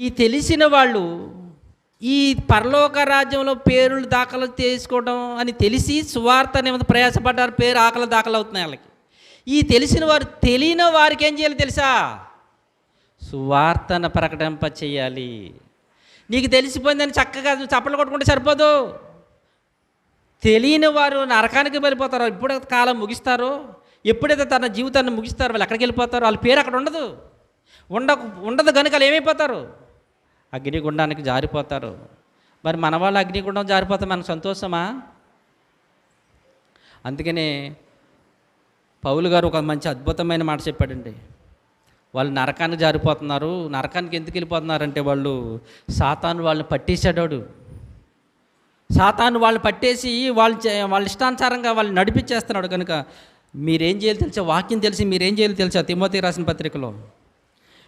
ఈ తెలిసిన వాళ్ళు ఈ పరలోక రాజ్యంలో పేర్లు దాఖలు చేసుకోవడం అని తెలిసి సువార్త అనేది ప్రయాసపడ్డారు పేరు ఆకలి దాఖలు అవుతున్నాయి వాళ్ళకి. ఈ తెలిసిన వారు తెలియని వారికి ఏం చేయాలి తెలుసా? సువార్తను ప్రకటింప చేయాలి. నీకు తెలిసిపోయిందని చక్కగా చప్పలు కొట్టుకుంటే సరిపోదు. తెలియని వారు నరకానికి వెళ్ళిపోతారు ఎప్పుడైతే కాలం ముగిస్తారో ఎప్పుడైతే తన జీవితాన్ని ముగిస్తారో వాళ్ళు ఎక్కడికి వెళ్ళిపోతారో వాళ్ళ పేరు అక్కడ ఉండదు. ఉండ ఉండదు కనుక వాళ్ళు ఏమైపోతారు? అగ్నిగుండానికి జారిపోతారు. మరి మన వాళ్ళు అగ్నిగుండం జారిపోతే మనకు సంతోషమా? అందుకనే పౌలు గారు ఒక మంచి అద్భుతమైన మాట చెప్పాడండి. వాళ్ళు నరకానికి జారిపోతున్నారు. నరకానికి ఎందుకు వెళ్ళిపోతున్నారంటే వాళ్ళు సాతాను వాళ్ళని పట్టేశాడోడు సాతాను వాళ్ళు పట్టేసి వాళ్ళు చే- వాళ్ళ ఇష్టానుసారంగా వాళ్ళు నడిపించేస్తున్నాడు. కనుక మీరేం చేయాలి తెలుసా వాక్యం తెలిసి మీరేం చేయాలి తెలుసా తిమ్మతి రాసిన పత్రికలో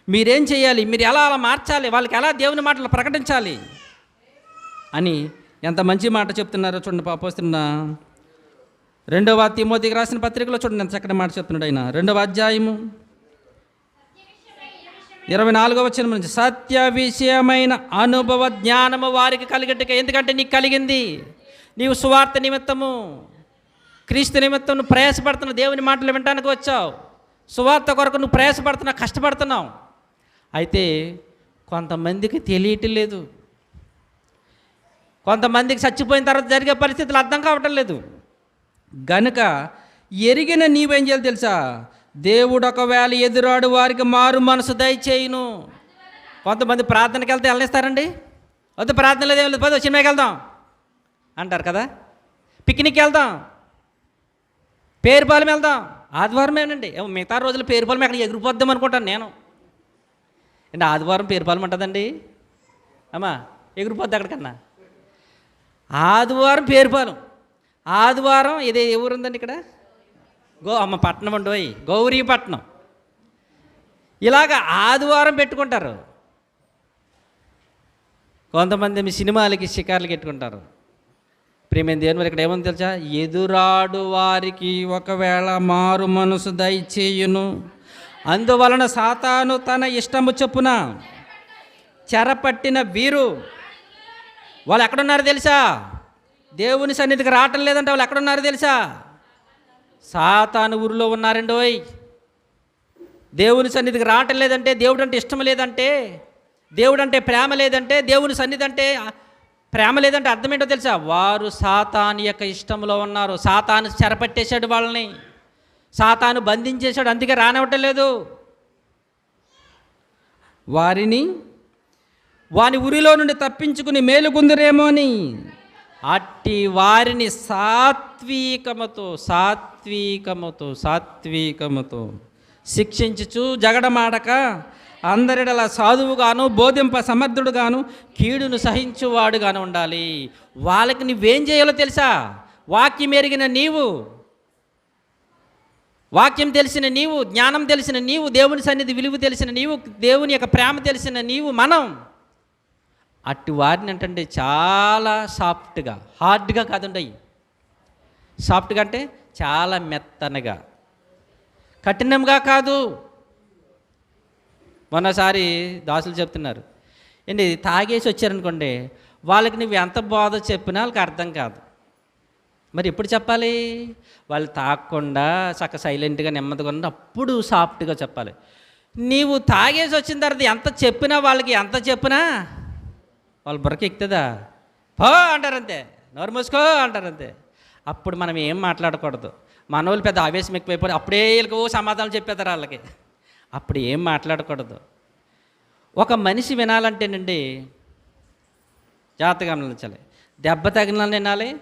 మీరేం చేయాలి? మీరు ఎలా అలా మార్చాలి? వాళ్ళకి ఎలా దేవుని మాటలు ప్రకటించాలి? అని ఎంత మంచి మాట చెప్తున్నారో చూడండి పాపోస్తున్న రెండవ తిమోతికి రాసిన పత్రికలో చూడండి ఎంత చక్కటి మాట చెప్తున్నాడు ఆయన. రెండవ అధ్యాయము ఇరవై నాలుగవ వచ్చిన నుంచి. సత్య విషయమైన అనుభవ జ్ఞానము వారికి కలిగట్టుగా ఎందుకంటే నీకు కలిగింది? నీవు సువార్త నిమిత్తము క్రీస్తు నిమిత్తం నువ్వు ప్రయాసపడుతున్నావు దేవుని మాటలు వినడానికి వచ్చావు. సువార్త కొరకు నువ్వు ప్రయాసపడుతున్నావు కష్టపడుతున్నావు. అయితే కొంతమందికి తెలియటం లేదు. కొంతమందికి చచ్చిపోయిన తర్వాత జరిగే పరిస్థితులు అర్థం కావటం లేదు. గనుక ఎరిగిన నీవేం చేయాలి తెలుసా? దేవుడు ఒకవేళ ఎదురాడు వారికి మారు మనసు దయచేయును. కొంతమంది ప్రార్థనకి వెళ్తే వెళ్ళనిస్తారండి? వద్దు ప్రార్థన లేదు ఏం లేదు పదో సినిమాకి వెళ్దాం అంటారు కదా? పిక్నిక్ వెళ్దాం. పేరుపాలెం వెళ్దాం. ఆదివారమేనండి. ఏమో మిగతా రోజులు పేరుపాలెం అక్కడ ఎగిరిపోద్దాం అనుకుంటాను నేను. అంటే ఆదివారం పేరుపాలెం ఉంటుందండి? అమ్మా ఎగిరిపోద్ది అక్కడికన్నా ఆదివారం పేరుపాలెం. ఆదివారం ఇదే ఏ ఉందండి ఇక్కడ? గో అమ్మ పట్నం అండి గౌరీ గౌరీపట్నం. ఇలాగ ఆదివారం పెట్టుకుంటారు. కొంతమంది సినిమాలకి షికార్లు పెట్టుకుంటారు. ప్రేమైన దేవుని ఇక్కడ ఏముంది తెలుసా? ఎదురాడు వారికి ఒకవేళ మారు మనసు దయచేయును. అందువలన సాతాను తన ఇష్టము చొప్పున చెరపట్టిన వీరు వాళ్ళు ఎక్కడున్నారో తెలుసా? దేవుని సన్నిధికి రావటం లేదంటే వాళ్ళు ఎక్కడున్నారు తెలుసా? సాతాను ఊరిలో ఉన్నారండి ఓయ్. దేవుని సన్నిధికి రావటం లేదంటే దేవుడు అంటే ఇష్టం లేదంటే దేవుడు అంటే ప్రేమ లేదంటే దేవుని సన్నిధి అంటే ప్రేమ లేదంటే అర్థం ఏంటో తెలుసా? వారు సాతాని యొక్క ఇష్టంలో ఉన్నారు. సాతాను చెరపట్టేశాడు వాళ్ళని. సాతాను బంధించేశాడు అందుకే రానివ్వటం లేదు. వారిని వాని ఉరిలో నుండి తప్పించుకుని మేలుగుందిరేమో అని. అట్టి వారిని సాత్వికముతో సాత్వికముతో సాత్వికముతో శిక్షించుచు జగడమాడక అందరిడల సాధువుగాను బోధింప సమర్థుడుగాను కీడును సహించువాడుగాను ఉండాలి. వాళ్ళకి నువ్వేం చేయాలో తెలుసా? వాక్యం ఎరిగిన నీవు వాక్యం తెలిసిన నీవు జ్ఞానం తెలిసిన నీవు దేవుని సన్నిధి విలువ తెలిసిన నీవు దేవుని యొక్క ప్రేమ తెలిసిన నీవు మనం అట్టి వారిని అంటే చాలా సాఫ్ట్గా హార్డ్గా కాదుండయి సాఫ్ట్గా అంటే చాలా మెత్తనగా. కఠినంగా కాదు. మొన్నసారి దాసులు చెప్తున్నారు. ఏంటి తాగేసి వచ్చారనుకోండి వాళ్ళకి నువ్వు ఎంత బోధ చెప్పినా వాళ్ళకి అర్థం కాదు. మరి ఎప్పుడు చెప్పాలి? వాళ్ళు తాగకుండా చక్క సైలెంట్గా నెమ్మదిగా ఉన్న అప్పుడు సాఫ్ట్గా చెప్పాలి. నీవు తాగేసి వచ్చిన తర్వాత ఎంత చెప్పినా వాళ్ళకి ఎంత చెప్పినా వాళ్ళు బుర్రకి ఎక్కుతుందా? పో అంటారంతే నోరు మూసుకో అంటారంతే అప్పుడు మనం ఏం మాట్లాడకూడదు. మన వాళ్ళు పెద్ద ఆవేశం ఎక్కువైపోయి అప్పుడే వీళ్ళకి ఓ సమాధానం చెప్పేస్తారు వాళ్ళకి. అప్పుడు ఏం మాట్లాడకూడదు. ఒక మనిషి వినాలంటేనండి జాగ్రత్తగా గమనించాలి దెబ్బ తగిలిన వినాలి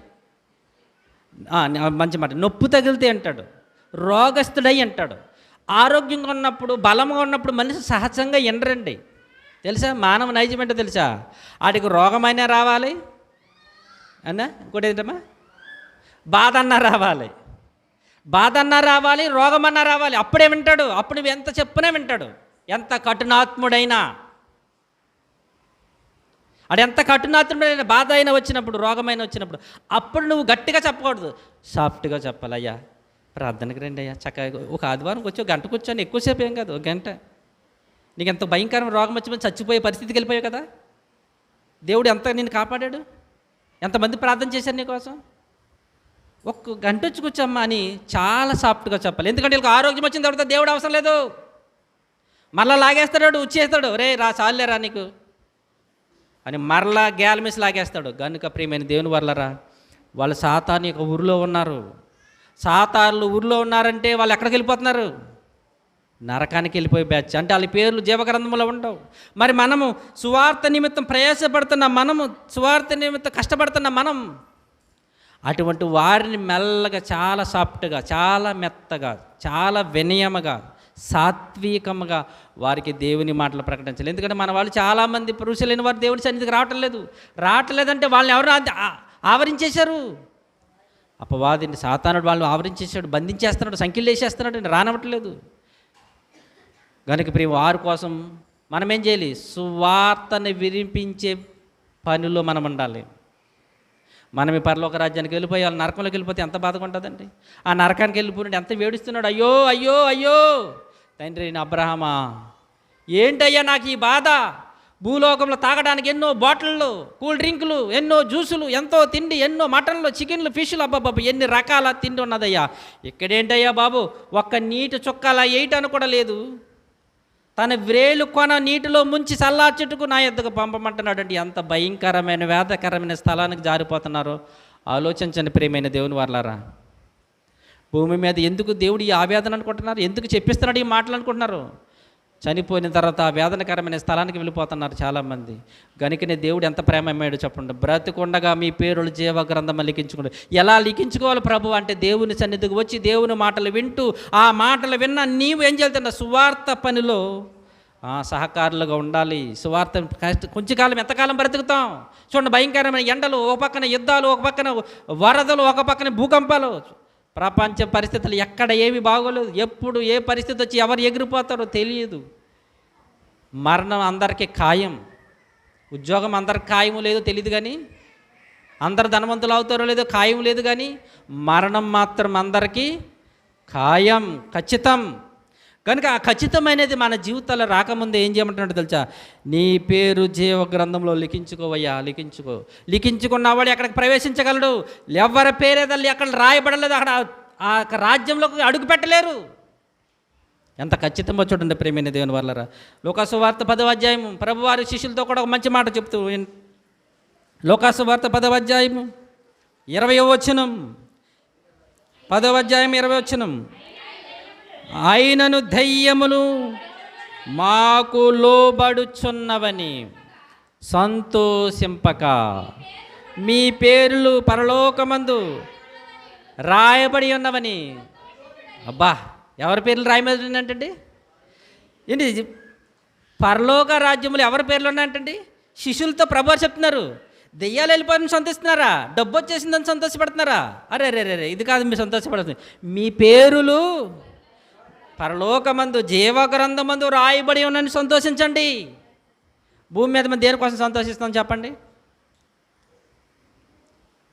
మంచి మాట. నొప్పి తగిలితే అంటాడు. రోగస్థుడై అంటాడు. ఆరోగ్యంగా ఉన్నప్పుడు బలంగా ఉన్నప్పుడు మనిషి సహజంగా ఎండరండి. తెలుసా? మానవ నైజం ఏంటో తెలుసా? ఆడికి రోగమైనా రావాలి. అన్నా? ఇంకోటి ఏంటమ్మా? బాధ అన్నా రావాలి. బాధ అన్నా రావాలి రోగమన్నా రావాలి. అప్పుడే వింటాడు. అప్పుడు ఎంత చెప్పినా వింటాడు. ఎంత కఠినాత్ముడైనా. అది ఎంత కఠినాత్ముడైన బాధ అయినా వచ్చినప్పుడు రోగమైన వచ్చినప్పుడు అప్పుడు నువ్వు గట్టిగా చెప్పకూడదు. సాఫ్ట్గా చెప్పాలి అయ్యా ప్రార్థనకి రండి అయ్యా చక్కగా ఒక ఆదివారం వచ్చి గంట కూర్చొని ఎక్కువసేపు ఏం కాదు ఒక గంట. నీకు ఎంత భయంకరమైన రోగం వచ్చిపోయి చచ్చిపోయే పరిస్థితికి వెళ్ళిపోయావు కదా. దేవుడు ఎంత నిన్ను కాపాడాడు? ఎంతమంది ప్రార్థన చేశారు నీకోసం ఒక్క గంట వచ్చి కూర్చోమ్మా అని చాలా సాఫ్ట్గా చెప్పాలి. ఎందుకంటే వీళ్ళకి ఆరోగ్యం వచ్చిన తర్వాత దేవుడు అవసరం లేదు. మళ్ళీ లాగేస్తాడు ఉచ్చేస్తాడు రే రా చాలేరా నీకు? అని మరలా గ్యాలమిస్ లాగేస్తాడు. గనుక ప్రియమైన దేవుని వల్లరా వాళ్ళు సాతాని యొక్క ఊరిలో ఉన్నారు. సాతార్లు ఊరిలో ఉన్నారంటే వాళ్ళు ఎక్కడికి వెళ్ళిపోతున్నారు? నరకానికి వెళ్ళిపోయి బ్యాచ్ అంటే వాళ్ళ పేర్లు జీవగ్రంథంలో ఉండవు. మరి మనము సువార్త నిమిత్తం ప్రయాసపడుతున్న మనము సువార్త నిమిత్తం కష్టపడుతున్న మనం అటువంటి వారిని మెల్లగా చాలా సాఫ్ట్గా చాలా మెత్తగా చాలా వినయముగా సాత్వికంగా వారికి దేవుని మాటలు ప్రకటించాలి ఎందుకంటే మన వాళ్ళు చాలామంది పురుషులైన వారు దేవుని సన్నిధికి రావటం లేదు. రావట్లేదంటే వాళ్ళని ఎవరు ఆవరించేశారు? అపవాదిని సాతానుడు వాళ్ళు ఆవరించేశాడు బంధించేస్తున్నాడు సంఖ్యలు వేసేస్తున్నాడు రానవట్లేదు కనుక ప్రియ వారి కోసం మనం ఏం చేయాలి? సువార్తని వినిపించే పనిలో మనం ఉండాలి. మనం ఈ పరలోక రాజ్యానికి వెళ్ళిపోయి వాళ్ళ నరకంలోకి వెళ్ళిపోతే ఎంత బాధగా ఉంటుందండి? ఆ నరకానికి వెళ్ళిపోయినట్టు ఎంత వేడుస్తున్నాడు? అయ్యో అయ్యో అయ్యో! తండ్రి నేను అబ్రహమా ఏంటయ్యా నాకు ఈ బాధ? భూలోకంలో తాగడానికి ఎన్నో బాటిళ్ళు కూల్ డ్రింకులు ఎన్నో జ్యూసులు ఎంతో తిండి ఎన్నో మటన్లు చికెన్లు ఫిష్లు అబ్బాబాబు ఎన్ని రకాల తిండి ఉన్నదయ్యా. ఇక్కడేంటయ్యా బాబు ఒక్క నీటి చుక్కలా వేయటానికి కూడా లేదు. తన వ్రేలు కొన నీటిలో ముంచి చల్లార్చుటకు నా ఎద్దకు పంపమంటున్నాడు అండి ఎంత భయంకరమైన వేదకరమైన స్థలానికి జారిపోతున్నారో. ఆలోచించండి ప్రియమైన దేవుని వాళ్ళారా భూమి మీద ఎందుకు దేవుడు ఈ ఆవేదన అనుకుంటున్నారు? ఎందుకు చెప్పిస్తున్నాడు ఈ మాటలు అనుకుంటున్నారు? చనిపోయిన తర్వాత ఆ వేదనకరమైన స్థలానికి వెళ్ళిపోతున్నారు చాలామంది. గనుకనే దేవుడు ఎంత ప్రేమ అమ్మాడు చెప్పండి. బ్రతికుండగా మీ పేరులు జీవ గ్రంథం లిఖించుకోండి ఎలా లిఖించుకోవాలి ప్రభు? అంటే దేవుని సన్నిధికి వచ్చి దేవుని మాటలు వింటూ ఆ మాటలు విన్న నీవు ఏం చేస్తున్నా సువార్త పనిలో సహకారులుగా ఉండాలి. సువార్త కష్ట కొంచెం కాలం ఎంతకాలం బ్రతుకుతాం? చూడండి భయంకరమైన ఎండలు ఒక పక్కన యుద్ధాలు ఒక పక్కన వరదలు ఒక పక్కన భూకంపాలు. ప్రపంచ పరిస్థితులు ఎక్కడ ఏమి బాగోలేదు. ఎప్పుడు ఏ పరిస్థితి వచ్చి ఎవరు ఎగిరిపోతారో తెలియదు. మరణం అందరికీ ఖాయం. ఉద్యోగం అందరికి ఖాయము లేదో తెలియదు కానీ అందరు ధనవంతులు అవుతారో లేదో ఖాయం లేదు కానీ మరణం మాత్రం అందరికీ ఖాయం. ఖచ్చితం. కనుక ఆ ఖచ్చితమైనది మన జీవితాల్లో రాకముందే ఏం చేయమంటున్నాడు తెలుసా? నీ పేరు జీవ గ్రంథంలో లిఖించుకోవయ్యా లిఖించుకో. లిఖించుకున్నవాడు ఎక్కడికి ప్రవేశించగలడు. ఎవరి పేరేదల్లి అక్కడ రాయబడలేదు అక్కడ ఆ రాజ్యంలోకి అడుగు పెట్టలేరు. ఎంత ఖచ్చితంగా చూడండి ప్రేమైన దేవుని వల్లరా లోకాసు వార్త పదవ అధ్యాయం. ప్రభువారి శిష్యులతో కూడా ఒక మంచి మాట చెప్తూ లోకాసు వార్త పదవ ఇరవై వచనం. పదవ అధ్యాయం ఇరవై వచనం. ఆయనను దయ్యములు మాకు లోబడుచున్నవని సంతోషింపక. మీ పేర్లు పరలోకమందు రాయబడి ఉన్నవని అబ్బా ఎవరి పేర్లు రాయబడి ఏంటండి ఏంటి పరలోక రాజ్యములు ఎవరి పేర్లు ఉన్నాయంటండి? శిష్యులతో ప్రభు చెప్తున్నారు. దెయ్యాలు వెళ్ళిపోయిన సంతోషిస్తున్నారా? డబ్బు వచ్చేసిందని సంతోషపడుతున్నారా? అరే అరే అరే ఇది కాదు మీరు సంతోషపడుతుంది మీ పేరులు పరలోకమందు జీవగ్రంథమందు రాయబడి ఉన్నని సంతోషించండి. భూమి మీద మనం దేనికోసం సంతోషిస్తాం చెప్పండి?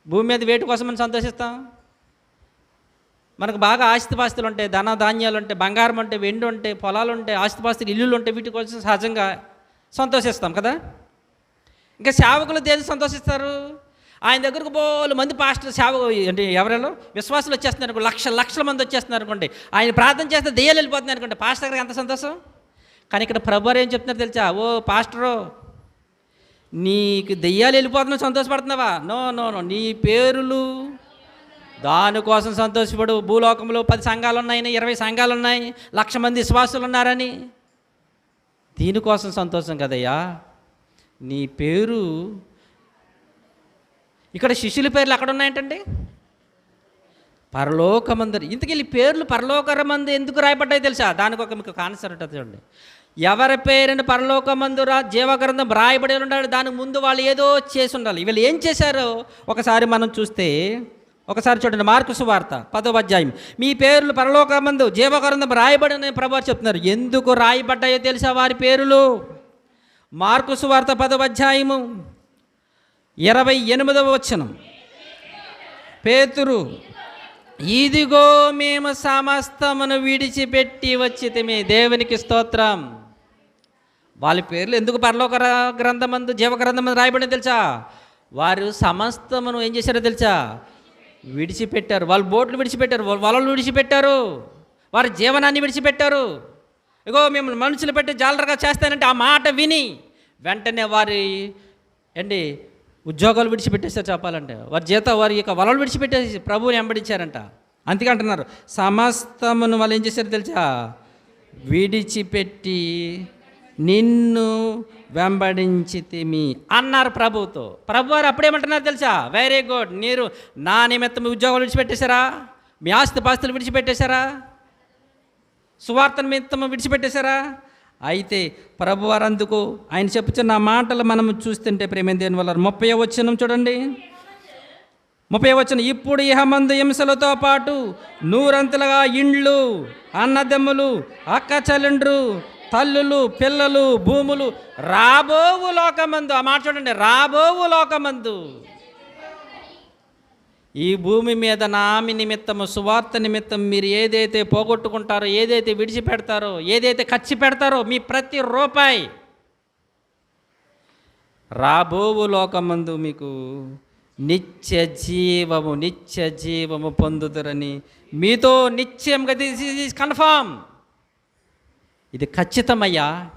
భూమి మీద వేటి కోసం మనం సంతోషిస్తాం? మనకు బాగా ఆస్తిపాస్తులు ఉంటాయి ధన ధాన్యాలు ఉంటాయి బంగారం ఉంటే వెండి ఉంటాయి పొలాలు ఉంటాయి ఆస్తిపాస్తులు ఇల్లులు ఉంటాయి వీటి కోసం సహజంగా సంతోషిస్తాం కదా? ఇంకా సేవకులు దేని సంతోషిస్తారు? ఆయన దగ్గరకు బోలు మంది పాస్టర్ సేవ అంటే ఎవరెలో విశ్వాసులు వచ్చేస్తున్నారు అనుకో లక్ష లక్షల మంది వచ్చేస్తున్నారు అనుకోండి. ఆయన ప్రార్థన చేస్తే దెయ్యాలు వెళ్ళిపోతున్నారు అనుకోండి. పాస్టర్ గారికి ఎంత సంతోషం? కానీ ఇక్కడ ప్రభు ఏం చెప్తున్నారు తెలుసా? ఓ పాస్టరు నీకు దెయ్యాలు వెళ్ళిపోతున్నావు సంతోషపడుతున్నావా? No no no. నీ పేరులు దానికోసం సంతోషపడు. భూలోకంలో పది సంఘాలు ఉన్నాయని ఇరవై సంఘాలు ఉన్నాయి లక్ష మంది విశ్వాసులు ఉన్నారని దీనికోసం సంతోషం కదయ్యా. నీ పేరు ఇక్కడ శిష్యుల పేర్లు ఎక్కడ ఉన్నాయంటండి? పరలోకమందరి ఇంతకెళ్ళి పేర్లు పరలోకరమందు ఎందుకు రాయబడ్డాయి తెలుసా? దానికి ఒక మీకు కాన్సర్ ఉంటుంది చూడండి. ఎవరి పేరుని పరలోకమందు రా జీవగ్రంథం రాయబడి ఉండాలి దానికి ముందు వాళ్ళు ఏదో చేసి ఉండాలి. వీళ్ళు ఏం చేశారో ఒకసారి మనం చూస్తే ఒకసారి చూడండి మార్కు సువార్త పదో అధ్యాయం. మీ పేర్లు పరలోకమందు జీవగ్రంథం రాయబడి ఉన్నాయని ప్రభు చెప్తున్నారు. ఎందుకు రాయబడ్డాయో తెలుసా వారి పేరులు? మార్కు సువార్త పదవ అధ్యాయము. ఇరవై ఎనిమిదవ వచనం. పేతురు ఇదిగో మేము సమస్తమును విడిచిపెట్టి వచ్చితిమి దేవునికి స్తోత్రం. వాళ్ళ పేర్లు ఎందుకు పరలోక గ్రంథమందు జీవ గ్రంథమందు రాయబడి తెలుసా? వారు సమస్తమును ఏం చేశారో తెలుసా? విడిచిపెట్టారు. వాళ్ళు బోట్లు విడిచిపెట్టారు. వాళ్ళు వలలు విడిచిపెట్టారు. వారి జీవనాన్ని విడిచిపెట్టారు. ఇగో మేము మనుషులు పెట్టి జాలరగా చేస్తానంటే ఆ మాట విని వెంటనే వారి ఏంటి ఉద్యోగాలు విడిచిపెట్టేసారు చెప్పాలంటే వారి జీత వారి యొక్క వలలు విడిచిపెట్టేసి ప్రభువుని వెంబడించారంట. అందుకే అంటున్నారు సమస్తమును వాళ్ళు ఏం చేశారు తెలుసా? విడిచిపెట్టి నిన్ను వెంబడించితిమి అన్నారు ప్రభువుతో. ప్రభు వారు అప్పుడేమంటున్నారు తెలుసా? వెరీ గుడ్ మీరు నా నిమిత్తం ఉద్యోగాలు విడిచిపెట్టేశారా? మీ ఆస్తి పాస్తులు విడిచిపెట్టేశారా? సువార్త నిమిత్తం విడిచిపెట్టేశారా? అయితే ప్రభు వారందుకు ఆయన చెప్పుచున్న మాటలు మనం చూస్తుంటే ప్రేమ దేని వల్ల? ముప్పై వచ్చిన చూడండి. ముప్పై వచ్చిన ఇప్పుడు ఇహమందు హింసలతో పాటు నూరంతలుగా ఇండ్లు అన్నదమ్ములు అక్క చలిండ్రు తల్లులు పిల్లలు భూములు రాబోవు లోకమందు. ఆ మాట చూడండి. రాబోవు లోకమందు. ఈ భూమి మీద నామి నిమిత్తము సువార్త నిమిత్తం మీరు ఏదైతే పోగొట్టుకుంటారో ఏదైతే విడిచిపెడతారో ఏదైతే ఖర్చు పెడతారో మీ ప్రతి రూపాయి రాబోవు లోకమందు మీకు నిత్య జీవము నిత్య జీవము పొందుదరని మీతో నిత్యంగా దిస్ ఈజ్ కన్ఫామ్. ఇది ఖచ్చితమయ్యా.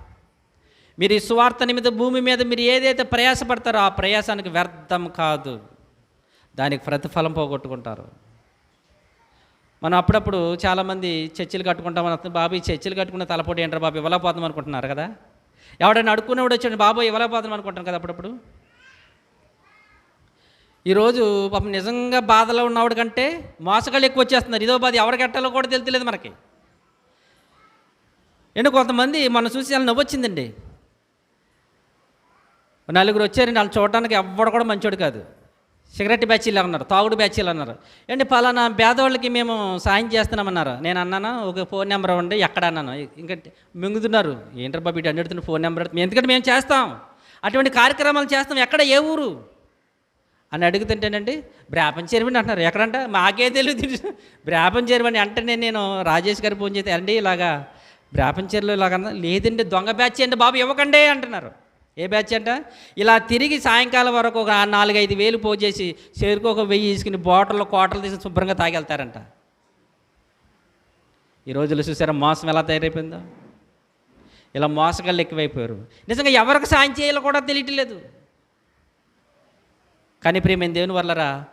మీరు ఈ సువార్త నిమిత్తం భూమి మీద మీరు ఏదైతే ప్రయాసపడతారో ఆ ప్రయాసానికి వ్యర్థం కాదు. దానికి ప్రతిఫలం పోగొట్టుకుంటారు. మనం అప్పుడప్పుడు చాలామంది చర్చిలు కట్టుకుంటాం మన బాబు ఈ చర్చిలు కట్టుకున్న తలపోటు ఏంటారు బాబు ఇవ్వలేకపోతాం అనుకుంటున్నారు కదా? ఎవడైనా అడుక్కునేవాడు వచ్చాడు బాబు ఇవ్వలేకపోతాం అనుకుంటాం కదా అప్పుడప్పుడు? ఈరోజు పాపం నిజంగా బాధలో ఉన్నవాడు కంటే మోసగాళ్ళు ఎక్కువ వచ్చేస్తున్నారు. ఇదో బాధ ఎవరికి ఎట్టాలో కూడా తెలియలేదు మనకి. ఎందుకు కొంతమంది మనం చూసి వాళ్ళు నవ్వొచ్చిందండి నలుగురు వచ్చారండి వాళ్ళు చూడడానికి ఎవ్వడు కూడా మంచోడు కాదు. సిగరెట్ బ్యాచీలు అన్నారు తాగుడు బ్యాచీలు అన్నారు. ఏంటి పలానా పేదవాళ్ళకి మేము సాయం చేస్తున్నామన్నారు. నేను అన్నాను ఒక ఫోన్ నెంబర్ ఇవ్వండి ఎక్కడ అన్నాను. ఇంకా మింగుతున్నారు. ఏంటర్ బాబు ఇటు అడుగుతున్న ఫోన్ నెంబర్ ఎందుకంటే మేము చేస్తాం. అటువంటి కార్యక్రమాలు చేస్తాం. ఎక్కడ ఏ ఊరు? అని అడుగుతుంటేనండి బ్రాపం చేరమని అంటున్నారు. ఎక్కడంట? మాకే తెలియదు బ్రాపం చేరమని అంటేనే నేను రాజేష్ గారు ఫోన్ చేస్తే అండి ఇలాగా బ్రాపం చేరలో ఇలాగ లేదండి దొంగ బ్యాచ్ అండి బాబు ఇవ్వకండి అంటున్నారు. ఏ బ్యాచ్ అంట? ఇలా తిరిగి సాయంకాలం వరకు ఒక నాలుగైదు వేలు పోజేసి చేరుకు ఒక వెయ్యి తీసుకుని బాటిల్లో కోటలు తీసి శుభ్రంగా తాగెళ్తారంట. ఈ రోజుల్లో చూసారా మోసం ఎలా తయారైపోయిందో? ఇలా మోసగాళ్ళు ఎక్కువైపోయారు. నిజంగా ఎవరికి సాయం చేయాలో కూడా తెలియట్లేదు. కానీ ప్రేమ దేవుని వల్లరా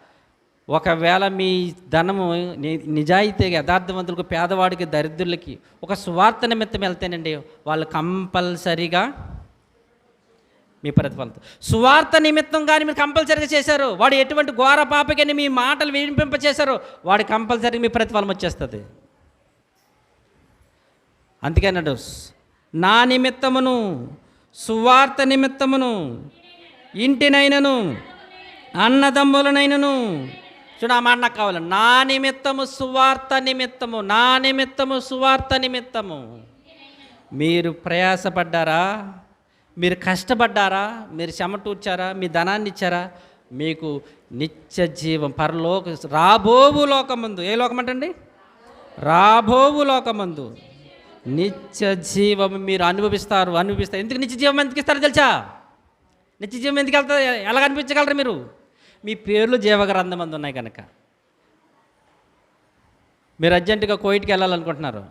ఒకవేళ మీ ధనము ని- నిజాయితీగా యథార్థవంతులకు పేదవాడికి దరిద్రులకి ఒక సువార్త నిమిత్తం వెళ్తేనండి వాళ్ళు కంపల్సరీగా మీ ప్రతిఫలంతో సువార్త నిమిత్తం కానీ మీరు కంపల్సరీగా చేశారు. వాడు ఎటువంటి ఘోర పాపకని మీ మాటలు వినిపింప చేశారు వాడి కంపల్సరీ మీ ప్రతిఫలం వచ్చేస్తుంది. అందుకే నా నిమిత్తమును సువార్త నిమిత్తమును ఇంటినైనను అన్నదమ్ములనైనను చూడ ఆ మాట నాకు కావాలి. నా నిమిత్తము సువార్త నిమిత్తము నా నిమిత్తము సువార్త నిమిత్తము. మీరు ప్రయాసపడ్డారా? మీరు కష్టపడ్డారా? మీరు చెమటూర్చారా మీ ధనాన్ని ఇచ్చారా? మీకు నిత్య జీవం పరలోక రాబోవు లోకమందు. ఏ లోకమంటండి? రాబోవు లోకమందు. నిత్య జీవం మీరు అనుభవిస్తారు అనుభవిస్తారు. ఎందుకు నిత్య జీవం ఎందుకు ఇస్తారు తెలుసా? నిత్య జీవం ఎందుకు వెళ్తారు ఎలా అనిపించగలరు మీరు? మీ పేర్లు జీవగ్రంథం అందు ఉన్నాయి కనుక మీరు అర్జెంటుగా కోయిట్కి వెళ్ళాలనుకుంటున్నారు.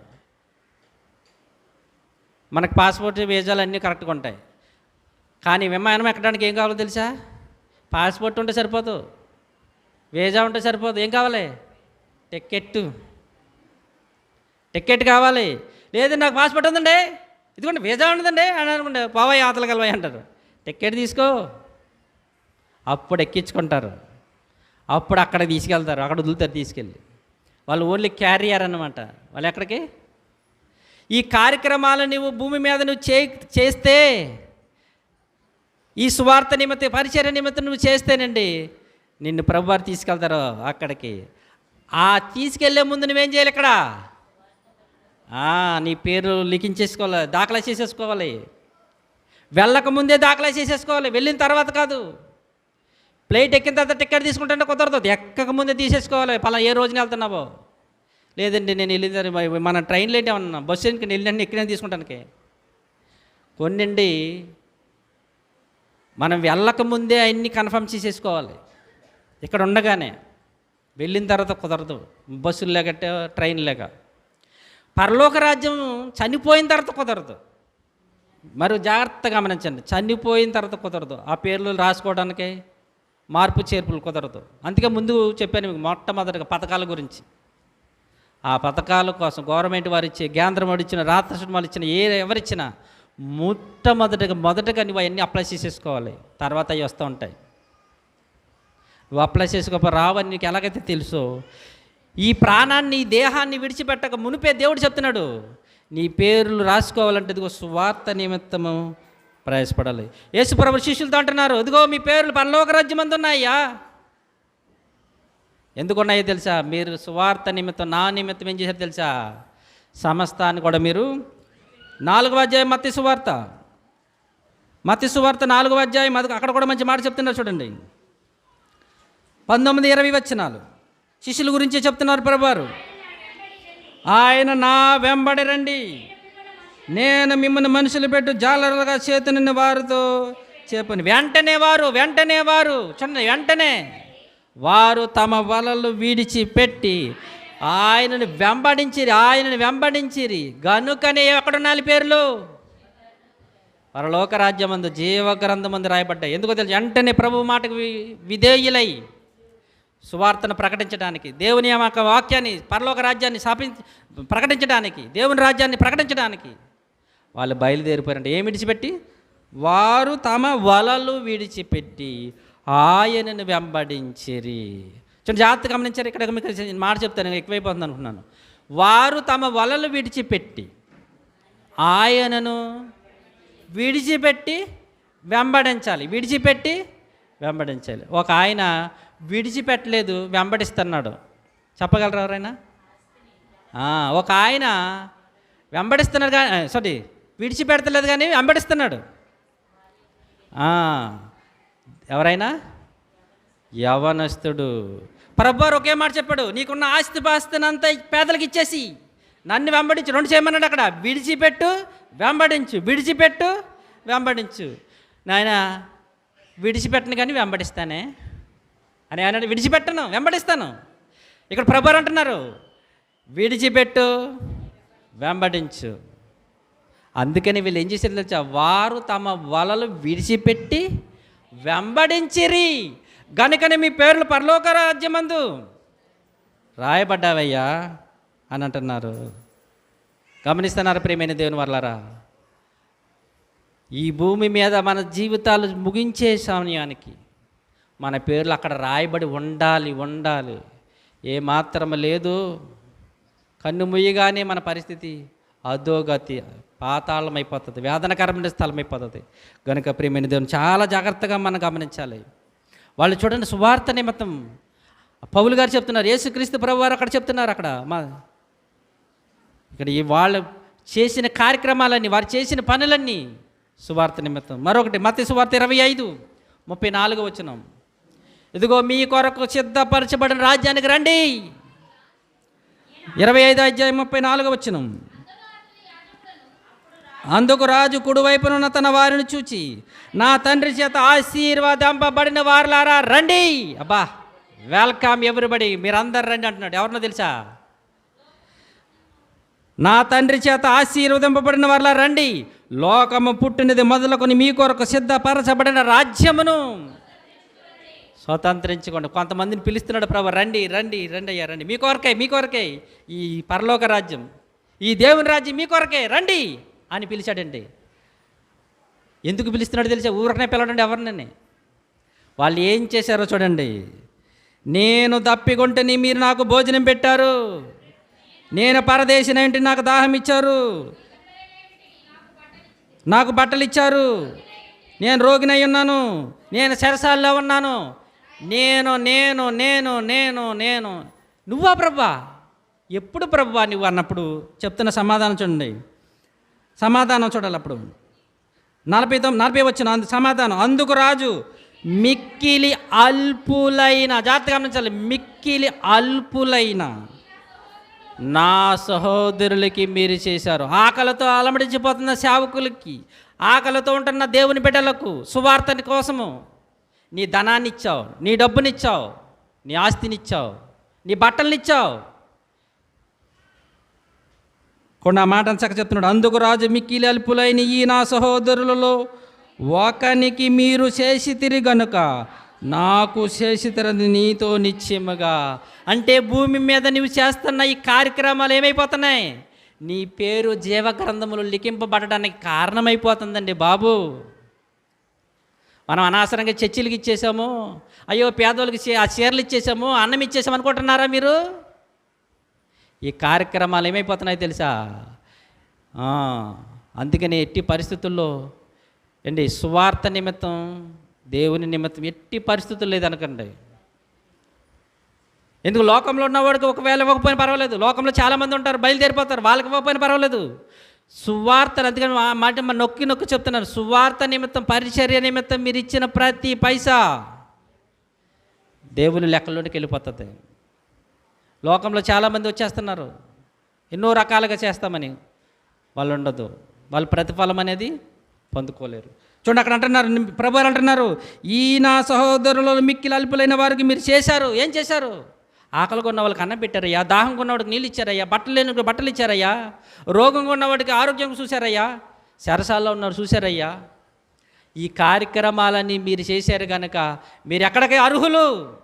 మనకు పాస్పోర్ట్ వీసాలు అన్నీ కరెక్ట్గా ఉంటాయి. కానీ విమానం ఎక్కడానికి ఏం కావాలో తెలుసా? పాస్పోర్ట్ ఉంటే సరిపోదు. వేజా ఉంటే సరిపోదు. ఏం కావాలి? టికెట్ టికెట్ కావాలి. లేదు నాకు పాస్పోర్ట్ ఉందండి. ఇదిగోండి వీజా ఉండదండి అని అనుకుంటే పోవాయి ఆతలు కలవాయి అంటారు. టికెట్ తీసుకో. అప్పుడు ఎక్కించుకుంటారు. అప్పుడు అక్కడ తీసుకెళ్తారు. అక్కడ వదులుతారు తీసుకెళ్ళి. వాళ్ళు ఓన్లీ క్యారియర్ అనమాట వాళ్ళు ఎక్కడికి? ఈ కార్యక్రమాలు నువ్వు భూమి మీద నువ్వు చే చేస్తే ఈ సువార్త నిమిత్తం పరిచర్య నిమిత్తం నువ్వు చేస్తేనండి నిన్ను ప్రభువారు తీసుకెళ్తారు అక్కడికి. ఆ తీసుకెళ్ళే ముందు నువ్వేం చేయాలి ఇక్కడ? నీ పేరు లిఖించేసుకోవాలి దాఖలా చేసేసుకోవాలి. వెళ్ళక ముందే దాఖలా చేసేసుకోవాలి వెళ్ళిన తర్వాత కాదు. ప్లేట్ ఎక్కిన తర్వాత టికెట్ తీసుకుంటుంటే కుదరదు ఎక్కక ముందే తీసేసుకోవాలి. పలా ఏ రోజున వెళ్తున్నావో? లేదండి నేను వెళ్ళిన మన ట్రైన్లో ఏంటి ఏమన్నా బస్సు ఎక్కి వెళ్ళిన ఎక్కిన తీసుకుంటానికి. కొన్నిండి మనం వెళ్ళక ముందే అన్ని కన్ఫర్మ్ చేసేసుకోవాలి. ఇక్కడ ఉండగానే వెళ్ళిన తర్వాత కుదరదు. బస్సులు లేకట్టే ట్రైన్ లేక. పరలోక రాజ్యం చనిపోయిన తర్వాత కుదరదు. మరి జాగ్రత్త గమనించండి. చనిపోయిన తర్వాత కుదరదు. ఆ పేర్లు రాసుకోవడానికి మార్పు చేర్పులు కుదరదు. అందుకే ముందు చెప్పాను మీకు మొట్టమొదటిగా పథకాల గురించి. ఆ పథకాల కోసం గవర్నమెంట్ వారు ఇచ్చే కేంద్రం వాడు ఇచ్చిన రాష్ట్రం వాళ్ళు ఇచ్చిన ఏ ఎవరిచ్చినా మొట్టమొదటిగా మొదటగా నువ్వు అవన్నీ అప్లై చేసేసుకోవాలి. తర్వాత అవి వస్తూ ఉంటాయి. నువ్వు అప్లై చేసుకోప రావని నీకు ఎలాగైతే తెలుసో ఈ ప్రాణాన్ని ఈ దేహాన్ని విడిచిపెట్టక మునిపే దేవుడు చెప్తున్నాడు. నీ పేర్లు రాసుకోవాలంటే ఇదిగో స్వార్థ నిమిత్తము ప్రయాసపడాలి. యేసుప్రభు శిష్యులతో అంటున్నారు ఇదిగో మీ పేర్లు పరలోక రాజ్యం ఉన్నాయా? ఉన్నాయ్యా ఎందుకున్నాయో తెలుసా? మీరు స్వార్థ నిమిత్తం నా నిమిత్తం ఏం చేశారు తెలుసా? సమస్తాన్ని కూడా మీరు నాలుగవ అధ్యాయం మత్తి సువార్త. మత్తి సువార్త నాలుగవ అధ్యాయం అది అక్కడ కూడా మంచి మాట చెప్తున్నారు చూడండి. పంతొమ్మిది ఇరవై వచ్చినాలు శిష్యుల గురించి చెప్తున్నారు ప్రభువారు. ఆయన నా వెంబడి రండి. నేను మిమ్మల్ని మనుషులు పెట్టు జాలరులుగా చేతుని వారితో చెప్పని వెంటనే వారు వెంటనే వారు. చూడండి వెంటనే. వారు తమ వలలు విడిచి పెట్టి ఆయనను వెంబడించిరి ఆయనను వెంబడించిరి. గనుకనే ఎక్కడున్నాలి పేర్లు? పరలోక రాజ్యమందు జీవ గ్రంథమందు రాయబడ్డాయి. ఎందుకో తెలుసు వెంటనే ప్రభు మాటకు విధేయులై సువార్తను ప్రకటించడానికి దేవుని యొక్క వాక్యాన్ని పరలోక రాజ్యాన్ని స్థాపి ప్రకటించడానికి దేవుని రాజ్యాన్ని ప్రకటించడానికి వాళ్ళు బయలుదేరిపోయారంటే. ఏమి విడిచిపెట్టి? వారు తమ వలలు విడిచిపెట్టి ఆయనను వెంబడించిరి. చూడండి జాగ్రత్త గమనించారు ఇక్కడ మీకు మాట చెప్తాను ఎక్కువైపోతుంది అనుకున్నాను వారు తమ వలలు విడిచిపెట్టి ఆయనను విడిచిపెట్టి వెంబడించాలి. విడిచిపెట్టి వెంబడించాలి. ఒక ఆయన విడిచిపెట్టలేదు వెంబడిస్తున్నాడు. చెప్పగలరా ఎవరైనా? ఒక ఆయన వెంబడిస్తున్నాడు కానీ సారీ విడిచిపెడతలేదు కానీ వెంబడిస్తున్నాడు. ఎవరైనా? యవనస్తుడు. ప్రభువారు ఒకే మాట చెప్పాడు నీకున్న ఆస్తి పాస్తినంతా పేదలకు ఇచ్చేసి నన్ను వెంబడించు రెండు చేయమన్నాడు అక్కడ విడిచిపెట్టు వెంబడించు విడిచిపెట్టు వెంబడించు. నాయన విడిచిపెట్టను కానీ వెంబడిస్తానే? అని ఆయన విడిచిపెట్టను వెంబడిస్తాను. ఇక్కడ ప్రభువారు అంటున్నారు విడిచిపెట్టు వెంబడించు. అందుకని వీళ్ళు ఏం చేశారు తెలుసా వారు తమ వలలు విడిచిపెట్టి వెంబడించిరి. గనుకనే మీ పేర్లు పరలోక రాజ్యమందు రాయబడ్డావయ్యా అని అంటున్నారు. గమనిస్తున్నారు ప్రియమైన దేవుని వర్లరా? ఈ భూమి మీద మన జీవితాలు ముగించే సమయానికి మన పేర్లు అక్కడ రాయబడి ఉండాలి ఉండాలి. ఏ మాత్రం లేదు. కన్ను ముయ్యగానే మన పరిస్థితి అధోగతి పాతాళం అయిపోతుంది వేదనకరమైన స్థలం అయిపోతుంది కనుక ప్రియమైన దేవుని చాలా జాగ్రత్తగా మనం గమనించాలి. వాళ్ళు చూడండి సువార్త నిమిత్తం. పౌలు గారు చెప్తున్నారు యేసుక్రీస్తు ప్రభు వారు అక్కడ చెప్తున్నారు అక్కడ మా ఇక్కడ ఈ వాళ్ళు చేసిన కార్యక్రమాలన్నీ వారు చేసిన పనులన్నీ సువార్త నిమిత్తం. మరొకటి మత సువార్త ఇరవై ఐదు ముప్పై నాలుగు వచ్చినాం ఇదిగో మీ కొరకు సిద్ధపరచబడిన రాజ్యానికి రండి. ఇరవై ఐదు అధ్యాయం ముప్పై నాలుగు వచ్చినాం అందుకు రాజు కుడివైపునున్న తన వారిని చూచి నా తండ్రి చేత ఆశీర్వాదంపబడిన వారులారా రండి! అబ్బా వెల్కమ్ ఎవరిబడి మీరందరు రండి అంటున్నాడు. ఎవరినో తెలుసా? నా తండ్రి చేత ఆశీర్వదింపబడిన వారిలా రండి! లోకము పుట్టినది మొదలుకొని మీ కొరకు సిద్ధపరచబడిన రాజ్యమును స్వతంత్రించుకోండి. కొంతమందిని పిలుస్తున్నాడు ప్రభు రండి రండి రండి అయ్యా రండి. మీ కొరకే మీ కొరకే ఈ పరలోక రాజ్యం. ఈ దేవుని రాజ్యం మీ కొరకే రండి! అని పిలిచాడండి. ఎందుకు పిలుస్తున్నాడు తెలిసే? ఊరకనే పిలవడండి ఎవరినని. వాళ్ళు ఏం చేశారో చూడండి. నేను తప్పికొంటని మీరు నాకు భోజనం పెట్టారు. నేను పరదేశినేంటి నాకు దాహం ఇచ్చారు. నాకు బట్టలు ఇచ్చారు. నేను రోగినై ఉన్నాను. నేను చెరసాల్లో ఉన్నాను. నేను నేను నేను నేను నేను. నువ్వా ప్రభా? ఎప్పుడు ప్రభా నువ్వు అన్నప్పుడు చెప్తున్న సమాధానం చూడండి. సమాధానం చూడాలి అప్పుడు. నలభై తొమ్మిది నలభై వచ్చిన అందు సమాధానం. అందుకు రాజు మిక్కిలి అల్పులైన జాగ్రత్తగా గమనించాలి మిక్కిలి అల్పులైన నా సహోదరులకి మీరు చేశారు. ఆకలితో అలమడించిపోతున్న సేవకులకి ఆకలితో ఉంటున్న దేవుని బిడ్డలకు సువార్తని కోసము నీ ధనాన్ని ఇచ్చావు నీ డబ్బునిచ్చావు నీ ఆస్తినిచ్చావు నీ బట్టలనిచ్చావు కొండ ఆ మాట చక్క చెప్తున్నాడు. అందుకు రాజు మిక్కిలి అల్పులైన ఈ నా సహోదరులలో ఒకనికి మీరు చేసితిరి గనుక నాకు చేసితిరది నీతో నిశ్చయముగా. అంటే భూమి మీద నువ్వు చేస్తున్న ఈ కార్యక్రమాలు ఏమైపోతున్నాయి? నీ పేరు జీవగ్రంథములు లిఖింపబడడానికి కారణమైపోతుందండి బాబు. మనం అనవసరంగా చర్చిలకు ఇచ్చేసాము. అయ్యో పేదోళ్ళకి ఆ చీరలు ఇచ్చేసాము అన్నం ఇచ్చేసాము అనుకుంటున్నారా మీరు? ఈ కార్యక్రమాలు ఏమైపోతున్నాయి తెలుసా? అందుకని ఎట్టి పరిస్థితుల్లో అండి సువార్త నిమిత్తం దేవుని నిమిత్తం ఎట్టి పరిస్థితులు లేదనకండి. ఎందుకు లోకంలో ఉన్నవాడికి ఒకవేళ ఇవ్వకపోయినా పర్వాలేదు. లోకంలో చాలామంది ఉంటారు బయలుదేరిపోతారు వాళ్ళకి ఇవ్వకపోయినా పర్వాలేదు. సువార్తలు అందుకని ఆ మాట నొక్కి నొక్కి చెప్తున్నాను. సువార్త నిమిత్తం పరిచర్య నిమిత్తం మీరు ఇచ్చిన ప్రతి పైసా దేవుని లెక్కలోనికి వెళ్ళిపోతుంది. లోకంలో చాలామంది వచ్చేస్తున్నారు. ఎన్నో రకాలుగా చేస్తామని. వాళ్ళు ఉండదు వాళ్ళు ప్రతిఫలం అనేది పొందుకోలేరు. చూడండి అక్కడ అంటున్నారు ప్రభువారు అంటున్నారు ఈ నా సహోదరులలో మిక్కిలి అల్పులైన వారికి మీరు చేశారు. ఏం చేశారు? ఆకలి కొన్న వాళ్ళకి అన్నం పెట్టారయ్యా దాహం కొన్నవాడికి నీళ్ళు ఇచ్చారయ్యా బట్టలు లేని బట్టలు ఇచ్చారయ్యా రోగం ఉన్నవాడికి ఆరోగ్యం చూశారయ్యా సరసాల్లో ఉన్నారు చూశారయ్యా. ఈ కార్యక్రమాలన్నీ మీరు చేశారు కనుక మీరు ఎక్కడికి అర్హులు?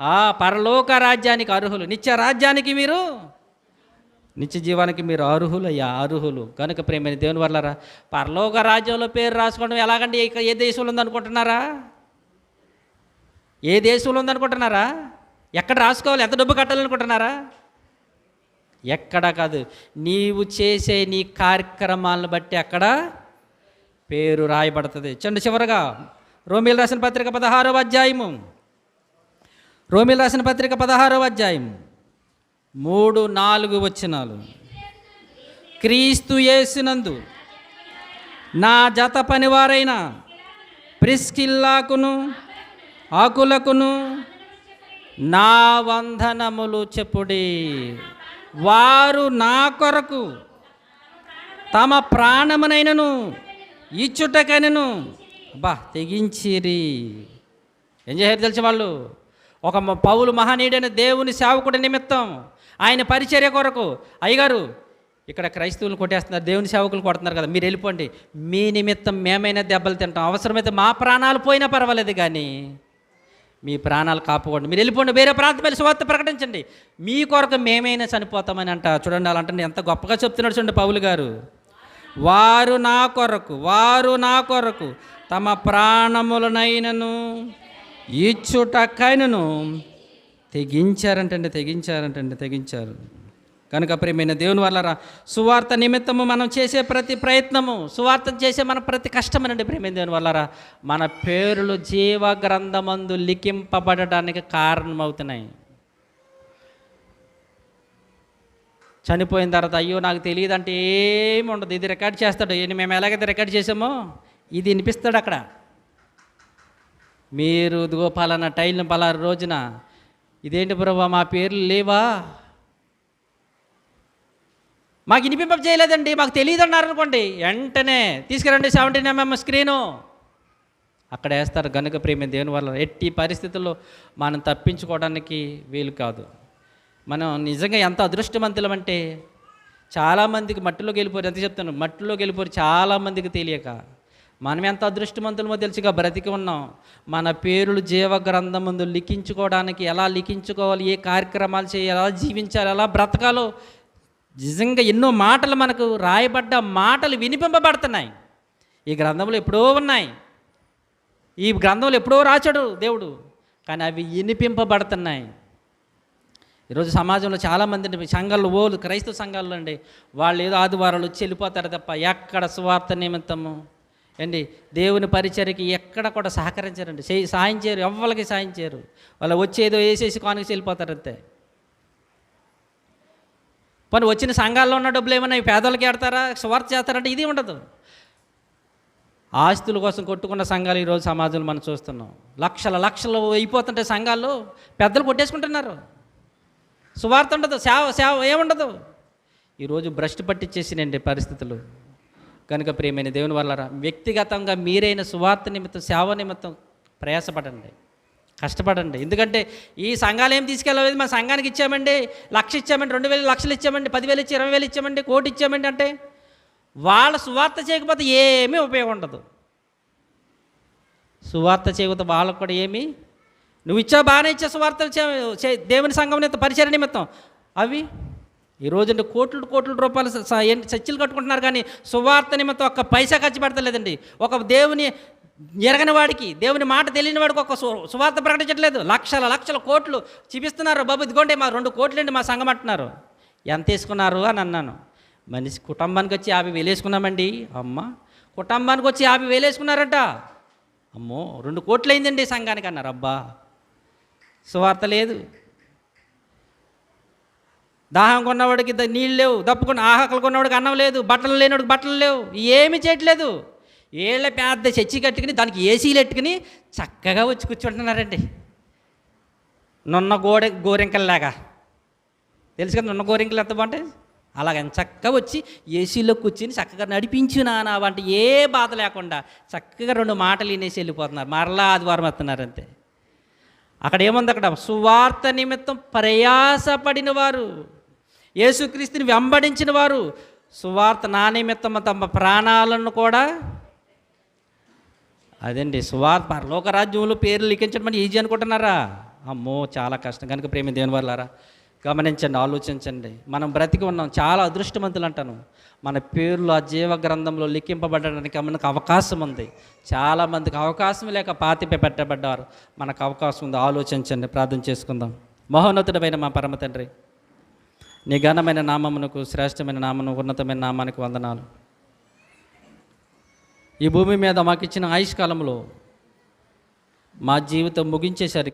ఆ పరలోక రాజ్యానికి అర్హులు. నిత్య రాజ్యానికి మీరు? నిత్య జీవానికి మీరు అర్హులయ్యా అర్హులు. కనుక ప్రేమైన దేవుని వల్లరా పరలోక రాజ్యంలో పేరు రాసుకోవడం ఎలాగండి? ఏ దేశంలో ఉందనుకుంటున్నారా ఏ దేశంలో ఉందనుకుంటున్నారా ఎక్కడ రాసుకోవాలి? ఎంత డబ్బు కట్టాలనుకుంటున్నారా ఎక్కడ కాదు. నీవు చేసే నీ కార్యక్రమాలను బట్టి అక్కడ పేరు రాయబడుతుంది. చండి చివరగా రోమిల్ రాసిన పత్రిక పదహారవ అధ్యాయము. రోమిల్ రాసిన పత్రిక పదహారవ అధ్యాయం. మూడు నాలుగు వచ్చినాలు క్రీస్తు యేసునందు నా జత పనివారైన ప్రిస్కిల్లాకును ఆకులకును నా వందనములు చెప్పుడి. వారు నా కొరకు తమ ప్రాణమునైనను ఇచ్చుటకైనను బా తెగించిరి. ఏం చేశారు తెలిసి వాళ్ళు? ఒక మ- పౌలు మహనీయుడైన దేవుని సేవకుడి నిమిత్తం ఆయన పరిచర్య కొరకు అయ్యగారు ఇక్కడ క్రైస్తవులు కొట్టేస్తున్నారు దేవుని సేవకులు కొడుతున్నారు కదా మీరు వెళ్ళిపోండి. మీ నిమిత్తం మేమైనా దెబ్బలు తింటాం. అవసరమైతే మా ప్రాణాలు పోయినా పర్వాలేదు కానీ మీ ప్రాణాలు కాపాడండి మీరు వెళ్ళిపోండి వేరే ప్రాంతం వెళ్ళి సువార్త ప్రకటించండి. మీ కొరకు మేమైనా చనిపోతామని అంట. చూడండి అలా అంటే ఎంత గొప్పగా చెప్తున్నాడు చూడండి పౌలు గారు. వారు నా కొరకు వారు నా కొరకు తమ ప్రాణములనైనను ఇచ్చుటకైనను తెగించారంటండి తెగించారంటండి తెగించారు. కనుక ప్రియమైన దేవుని వల్లరా సువార్త నిమిత్తము మనం చేసే ప్రతి ప్రయత్నము సువార్త చేసే మన ప్రతి కష్టమనండి ప్రియమైన దేవుని వల్లరా మన పేర్లు జీవ గ్రంథమందు లిఖింపబడడానికి కారణమవుతున్నాయి. చనిపోయిన తర్వాత అయ్యో నాకు తెలియదు అంటే ఏమి ఉండదు ఇది రికార్డ్ చేస్తాడు. ఈయన మేము ఎలాగైతే రికార్డ్ చేసామో ఇది వినిపిస్తాడు అక్కడ. మీరు ఇదిగో పలానా టైల్ని పలానా రోజున ఇదేంటి ప్రభా మా పేర్లు లేవా? మాకు వినిపింప చేయలేదండి మాకు తెలియదు అన్నారు అనుకోండి వెంటనే తీసుకురండి సెవెంటీన్ ఎంఎం స్క్రీను అక్కడ వేస్తారు గనుక ప్రేమ దేవుని వల్ల. ఎట్టి పరిస్థితుల్లో మనం తప్పించుకోవడానికి వీలు కాదు. మనం నిజంగా ఎంత అదృష్టవంతులం అంటే చాలామందికి మట్టిలోకి వెళ్ళిపోరు. ఎంత చెప్తాను మట్టిలోకి వెళ్ళిపోరు. చాలామందికి తెలియక. మనం ఎంత అదృష్టవంతులమో తెలుసుగా బ్రతికి ఉన్నాం. మన పేరులు జీవ గ్రంథం ముందు లిఖించుకోవడానికి ఎలా లిఖించుకోవాలి ఏ కార్యక్రమాలు చేయాలి ఎలా జీవించాలి ఎలా బ్రతకాలో నిజంగా ఎన్నో మాటలు మనకు రాయబడ్డ మాటలు వినిపింపబడుతున్నాయి. ఈ గ్రంథంలో ఎప్పుడో ఉన్నాయి. ఈ గ్రంథంలో ఎప్పుడో రాచాడు దేవుడు కానీ అవి వినిపింపబడుతున్నాయి. ఈరోజు సమాజంలో చాలామంది సంఘాలు ఓలు క్రైస్తవ సంఘాలు అండి వాళ్ళు ఏదో ఆదివారాలు వచ్చి వెళ్ళిపోతారు తప్ప ఎక్కడ స్వార్థ నిమిత్తము? అండి దేవుని పరిచర్యకి ఎక్కడ కూడా సహకరించారండి. సాయం చేయరు. ఎవ్వరికి సాయం చేయరు. వాళ్ళు వచ్చేదో వేసేసి కానుక వెళ్ళిపోతారు అంతే. పని వచ్చిన సంఘాల్లో ఉన్న డబ్బులు ఏమన్నా పేదలకి ఆడతారా స్వార్థ చేస్తారంటే ఇది ఉండదు. ఆస్తుల కోసం కొట్టుకున్న సంఘాలు ఈరోజు సమాజంలో మనం చూస్తున్నాం. లక్షల లక్షలు అయిపోతుంటే సంఘాల్లో పెద్దలు కొట్టేసుకుంటున్నారు. సువార్త ఉండదు. సేవ సేవ ఏముండదు. ఈరోజు భ్రష్టు పట్టించేసినండి పరిస్థితులు. కనుక ప్రియమైన దేవుని వల్లరా వ్యక్తిగతంగా మీరైన సువార్త నిమిత్తం సేవ నిమిత్తం ప్రయాసపడండి కష్టపడండి. ఎందుకంటే ఈ సంఘాలు ఏం తీసుకెళ్ళలేదు? మా సంఘానికి ఇచ్చామండి లక్ష ఇచ్చామండి రెండు వేలు లక్షలు ఇచ్చామండి పదివేలు ఇచ్చి ఇరవై వేలు ఇచ్చామండి కోటి ఇచ్చామండి అంటే వాళ్ళ సువార్త చేయకపోతే ఏమీ ఉపయోగం ఉండదు. సువార్త చేయకపోతే వాళ్ళకు కూడా ఏమి? నువ్వు ఇచ్చా బాగానే ఇచ్చా సువార్త చే- దేవుని సంఘం నిమిత్తం పరిచయ నిమిత్తం. అవి ఈ రోజు కోట్లు కోట్ల రూపాయలు చర్చిలు కట్టుకుంటున్నారు కానీ సువార్త నిమిత్తం ఒక్క పైసా ఖర్చు పెడతలేదండి ఒక దేవుని ఎరగని వాడికి దేవుని మాట తెలియని వాడికి ఒక సు- సువార్త ప్రకటించట్లేదు. లక్షల లక్షల కోట్లు చూపిస్తున్నారు. బాబు ఇదిగోండి మా రెండు కోట్లు అండి మా సంఘం అంటున్నారు. ఎంత తీసుకున్నారు అని అన్నాను. మనిషి కుటుంబానికి వచ్చి యాభై వేలు వేసుకున్నామండి. అమ్మ కుటుంబానికి వచ్చి యాభై వేలు వేసుకున్నారట. అమ్మో రెండు కోట్లు అయిందండి సంఘానికి అన్నారు. అబ్బా సువార్త లేదు. దాహం కొన్నవాడికి నీళ్ళు లేవు దప్పుకున్న ఆహకలు కొన్నవాడికి అన్నం లేదు బట్టలు లేనివాడికి బట్టలు లేవు ఏమీ చేయట్లేదు. ఏళ్ళ పెద్ద చచ్చి కట్టుకుని దానికి ఏసీలు ఎట్టుకుని చక్కగా వచ్చి కూర్చుంటున్నారండి. నున్న గోడ గోరింకల్లాగా. తెలుసు కదా నున్న గోరింకలు ఎంత బాగుంటాయి? అలాగ చక్కగా వచ్చి ఏసీలో కూర్చుని చక్కగా నడిపించు నానా వంటి ఏ బాధ లేకుండా చక్కగా రెండు మాటలు వినేసి వెళ్ళిపోతున్నారు. మరలా ఆదివారం వస్తున్నారు అంతే. అక్కడ ఏముంది అక్కడ? సువార్త నిమిత్తం ప్రయాసపడిన వారు యేసుక్రీస్తుని వెంబడించిన వారు సువార్త నా నిమిత్తం తమ ప్రాణాలను కూడా అదండి సువార్త పరలోక రాజ్యంలో పేర్లు లిఖించడం ఈజీ అనుకుంటున్నారా? అమ్మో చాలా కష్టం. కనుక ప్రేమ దేని వల్లారా గమనించండి ఆలోచించండి. మనం బ్రతికి ఉన్నాం. చాలా అదృష్టవంతులు అంటాను. మన పేర్లు ఆ జీవ గ్రంథంలో లిఖింపబడడానికి మనకు అవకాశం ఉంది. చాలామందికి అవకాశం లేక పాతిప పెట్టబడ్డారు. మనకు అవకాశం ఉంది. ఆలోచించండి ప్రార్థన చేసుకుందాం. మహోన్నతుడమైన మా పరమ తండ్రి నీ ఘనమైన నామమునకు శ్రేష్టమైన నామను ఉన్నతమైన నామానికి వందనాలు. ఈ భూమి మీద మాకు ఇచ్చిన ఆయుష్కాలంలో మా జీవితం ముగించేసరికి